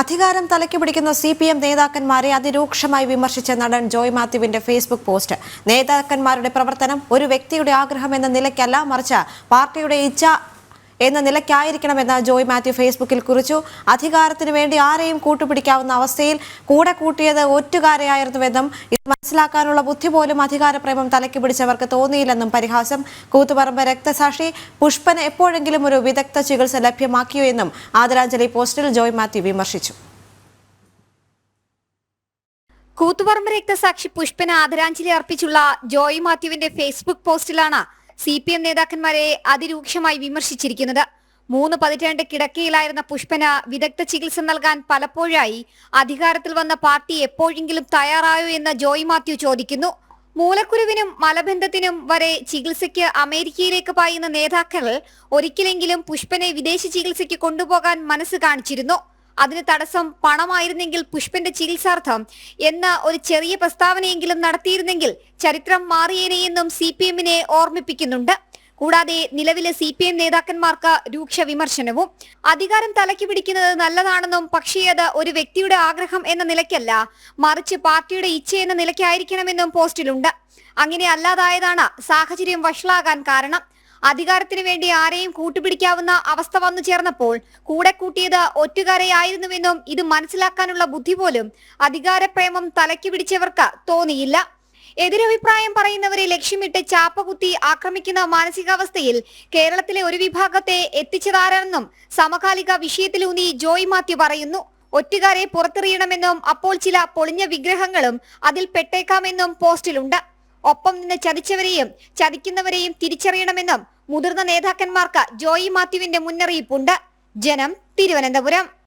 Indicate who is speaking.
Speaker 1: അധികാരം തലയ്ക്ക് പിടിക്കുന്ന സി പി എം നേതാക്കന്മാരെ അതിരൂക്ഷമായി വിമർശിച്ച നടൻ ജോയ് മാത്യുവിന്റെ ഫേസ്ബുക്ക് പോസ്റ്റ്. നേതാക്കന്മാരുടെ പ്രവർത്തനം ഒരു വ്യക്തിയുടെ ആഗ്രഹം എന്ന നിലയ്ക്കല്ല മറിച്ച് പാർട്ടിയുടെ ഇച്ഛ എന്ന നിലയ്ക്കായിരിക്കണമെന്ന് ജോയ് മാത്യു ഫേസ്ബുക്കിൽ കുറിച്ചു. അധികാരത്തിന് വേണ്ടി ആരെയും കൂട്ടുപിടിക്കാവുന്ന അവസ്ഥയിൽ കൂടെ കൂട്ടിയത് ഒറ്റുകാരെയായിരുന്നുവെന്നും ഇത് മനസ്സിലാക്കാനുള്ള ബുദ്ധി പോലും അധികാരപ്രേമം തലയ്ക്ക് പിടിച്ചവർക്ക് തോന്നിയില്ലെന്നും പരിഹാസം. കൂത്തുപറമ്പ് രക്തസാക്ഷി പുഷ്പന് എപ്പോഴെങ്കിലും ഒരു വിദഗ്ധ ചികിത്സ ലഭ്യമാക്കിയോ എന്നും ആദരാഞ്ജലി പോസ്റ്റിൽ ജോയ് മാത്യു വിമർശിച്ചു.
Speaker 2: കൂത്തുപറമ്പ് രക്തസാക്ഷി പുഷ്പന് ആദരാഞ്ജലി അർപ്പിച്ചുള്ള ജോയ് മാത്യുവിന്റെ ഫേസ്ബുക്ക് പോസ്റ്റിലാണ് സി പി എം നേതാക്കന്മാരെ അതിരൂക്ഷമായി വിമർശിച്ചിരിക്കുന്നത്. മൂന്ന് പതിറ്റാണ്ട് കിടക്കയിലായിരുന്ന പുഷ്പന വിദഗ്ധ ചികിത്സ നൽകാൻ പലപ്പോഴായി അധികാരത്തിൽ വന്ന പാർട്ടി എപ്പോഴെങ്കിലും തയ്യാറായോ എന്ന് ജോയ് മാത്യു ചോദിക്കുന്നു. മൂലക്കുരുവിനും മലബന്ധത്തിനും വരെ ചികിത്സയ്ക്ക് അമേരിക്കയിലേക്ക് പായുന്ന നേതാക്കൾ ഒരിക്കലെങ്കിലും പുഷ്പനെ വിദേശ ചികിത്സയ്ക്ക് കൊണ്ടുപോകാൻ മനസ്സ് കാണിച്ചിരുന്നു. അതിന് തടസ്സം പണമായിരുന്നെങ്കിൽ പുഷ്പന്റെ ചികിത്സാർത്ഥം എന്ന ഒരു ചെറിയ പ്രസ്താവനയെങ്കിലും നടത്തിയിരുന്നെങ്കിൽ ചരിത്രം മാറിയേനെയെന്നും സി പി എമ്മിനെ ഓർമ്മിപ്പിക്കുന്നുണ്ട്. കൂടാതെ നിലവിലെ സി പി എം നേതാക്കന്മാർക്ക് രൂക്ഷ വിമർശനവും അധികാരം തലയ്ക്ക് പിടിക്കുന്നത് നല്ലതാണെന്നും പക്ഷേ അത് ഒരു വ്യക്തിയുടെ ആഗ്രഹം എന്ന നിലയ്ക്കല്ല മറിച്ച് പാർട്ടിയുടെ ഇച്ഛ എന്ന നിലയ്ക്കായിരിക്കണമെന്നും പോസ്റ്റിലുണ്ട്. അങ്ങനെ അല്ലാതായതാണ് സാഹചര്യം വഷളാകാൻ കാരണം. അധികാരത്തിന് വേണ്ടി ആരെയും കൂട്ടുപിടിക്കാവുന്ന അവസ്ഥ വന്നു ചേർന്നപ്പോൾ കൂടെ കൂട്ടിയത് ഒറ്റുകാരെയായിരുന്നുവെന്നും ഇത് മനസ്സിലാക്കാനുള്ള ബുദ്ധി പോലും അധികാരപ്രേമം തലയ്ക്ക് പിടിച്ചവർക്ക് തോന്നിയില്ല. എതിരഭിപ്രായം പറയുന്നവരെ ലക്ഷ്യമിട്ട് ചാപ്പകുത്തി ആക്രമിക്കുന്ന മാനസികാവസ്ഥയിൽ കേരളത്തിലെ ഒരു വിഭാഗത്തെ എത്തിച്ചതാരാണെന്നും സമകാലിക വിഷയത്തിലൂന്നി ജോയ് മാത്യു പറയുന്നു. ഒറ്റുകാരെ പുറത്തെറിയണമെന്നും അപ്പോൾ ചില പൊളിഞ്ഞ വിഗ്രഹങ്ങളും അതിൽ പെട്ടേക്കാമെന്നും പോസ്റ്റിലുണ്ട്. ഒപ്പം നിന്ന് ചതിച്ചവരെയും ചതിക്കുന്നവരെയും തിരിച്ചറിയണമെന്നും മുതിർന്ന നേതാക്കന്മാർക്ക് ജോയി മാത്യുവിന്റെ മുന്നറിയിപ്പുണ്ട്. ജനം തിരുവനന്തപുരം.